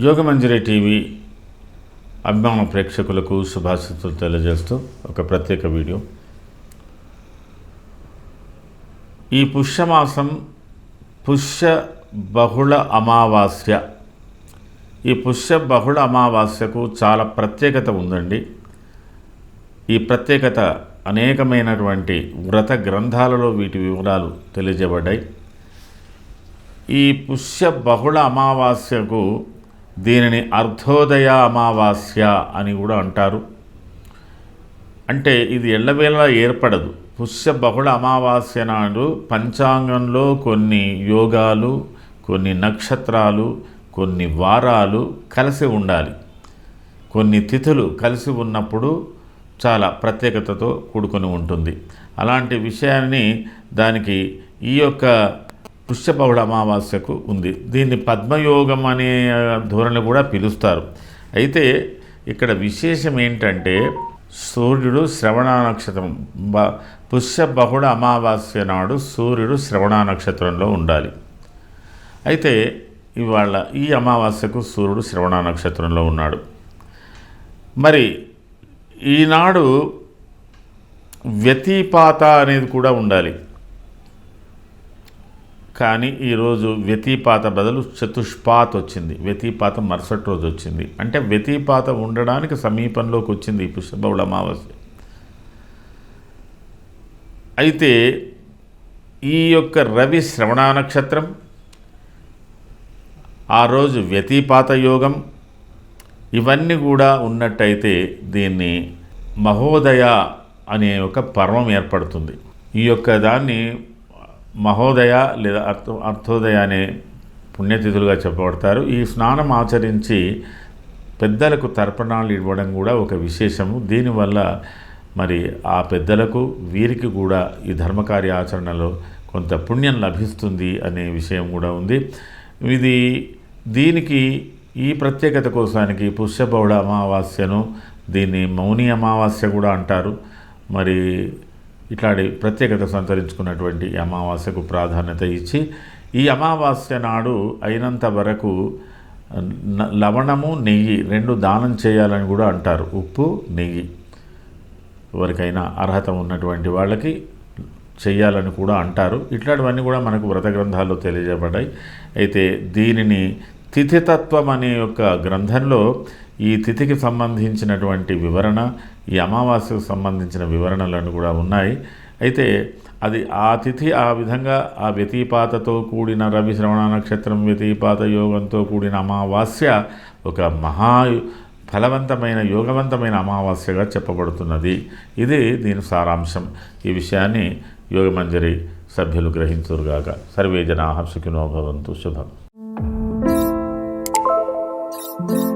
Yogamanjari TV అభిమాన ప్రేక్షకులకు శుభాశిస్తులు తెలియజేస్తూ ఒక ప్రత్యేక వీడియో. ఈ పుష్యమాసం పుష్య బహుళ అమావాస్య. ఈ పుష్య బహుళ అమావాస్యకు చాలా ప్రత్యేకత ఉందండి. ఈ ప్రత్యేకత అనేకమైనటువంటి వ్రత గ్రంథాలలో వీటి వివరాలు తెలియజేయబడ్డాయి. ఈ పుష్య బహుళ అమావాస్యకు దీనిని అర్ధోదయ అమావాస్య అని కూడా అంటారు. అంటే ఇది ఎల్లవేళలా ఏర్పడదు. పుష్య బహుళ అమావాస్య నాడు పంచాంగంలో కొన్ని యోగాలు కొన్ని నక్షత్రాలు కొన్ని వారాలు కలిసి ఉండాలి. కొన్ని తిథులు కలిసి ఉన్నప్పుడు చాలా ప్రత్యేకతతో కూడుకొని ఉంటుంది. అలాంటి విషయాన్ని దానికి ఈ యొక్క పుష్యపౌడ అమావాస్యకు ఉంది. దీన్ని పద్మయోగం అనే ధోరణి కూడా పిలుస్తారు. అయితే ఇక్కడ విశేషం ఏంటంటే సూర్యుడు శ్రవణ నక్షత్రం బ పుష్య బహుళ అమావాస్య నాడు సూర్యుడు శ్రవణ నక్షత్రంలో ఉండాలి. అయితే ఇవాళ ఈ అమావాస్యకు సూర్యుడు శ్రవణ నక్షత్రంలో ఉన్నాడు. మరి ఈనాడు వ్యతిపాత అనేది కూడా ఉండాలి. కానీ ఈరోజు వ్యతిపాత బదులు చతుష్పాత్ వచ్చింది. వ్యతిపాత మరుసటి రోజు వచ్చింది. అంటే వ్యతిపాత ఉండడానికి సమీపంలోకి వచ్చింది ఈ పుష్పబౌళ అమావాస్య. అయితే ఈ యొక్క రవి శ్రవణ నక్షత్రం ఆ రోజు వ్యతిపాత యోగం ఇవన్నీ కూడా ఉన్నట్టయితే దీన్ని మహోదయ అనే ఒక పర్వం ఏర్పడుతుంది. ఈ యొక్క దాన్ని మహోదయ లేదా అర్థ అర్థోదయ అనే పుణ్యతిథులుగా చెప్పబడతారు. ఈ స్నానం ఆచరించి పెద్దలకు తర్పణాలు ఇవ్వడం కూడా ఒక విశేషము. దీనివల్ల మరి ఆ పెద్దలకు వీరికి కూడా ఈ ధర్మకార్య ఆచరణలో కొంత పుణ్యం లభిస్తుంది అనే విషయం కూడా ఉంది. ఇది దీనికి ఈ ప్రత్యేకత కోసానికి పుష్యబౌళ అమావాస్యను దీన్ని మౌని అమావాస్య కూడా అంటారు. మరి ఇట్లాంటి ప్రత్యేకత సంతరించుకున్నటువంటి అమావాస్యకు ప్రాధాన్యత ఇచ్చి ఈ అమావాస్య నాడు అయినంత వరకు న- లవణము నెయ్యి రెండు దానం చేయాలని కూడా అంటారు. ఉప్పు నెయ్యి ఎవరికైనా అర్హత ఉన్నటువంటి వాళ్ళకి చెయ్యాలని కూడా అంటారు. ఇట్లాంటివన్నీ కూడా మనకు వ్రత గ్రంథాల్లో తెలియజేయబడ్డాయి. అయితే దీనిని తిథితత్వం అనే యొక్క గ్రంథంలో ఈ తిథికి సంబంధించినటువంటి వివరణ ఈ అమావాస్యకు సంబంధించిన వివరణలను కూడా ఉన్నాయి. అయితే అది ఆ తిథి ఆ విధంగా ఆ వ్యతిపాతతో కూడిన రవి శ్రవణ నక్షత్రం వ్యతిపాత యోగంతో కూడిన అమావాస్య ఒక మహా ఫలవంతమైన యోగవంతమైన అమావాస్యగా చెప్పబడుతున్నది. ఇది దీని సారాంశం. ఈ విషయాన్ని యోగమంజరి సభ్యులు గ్రహించురుగాక సర్వే జనా సుఖినో భవంతు. శుభం. Thank you.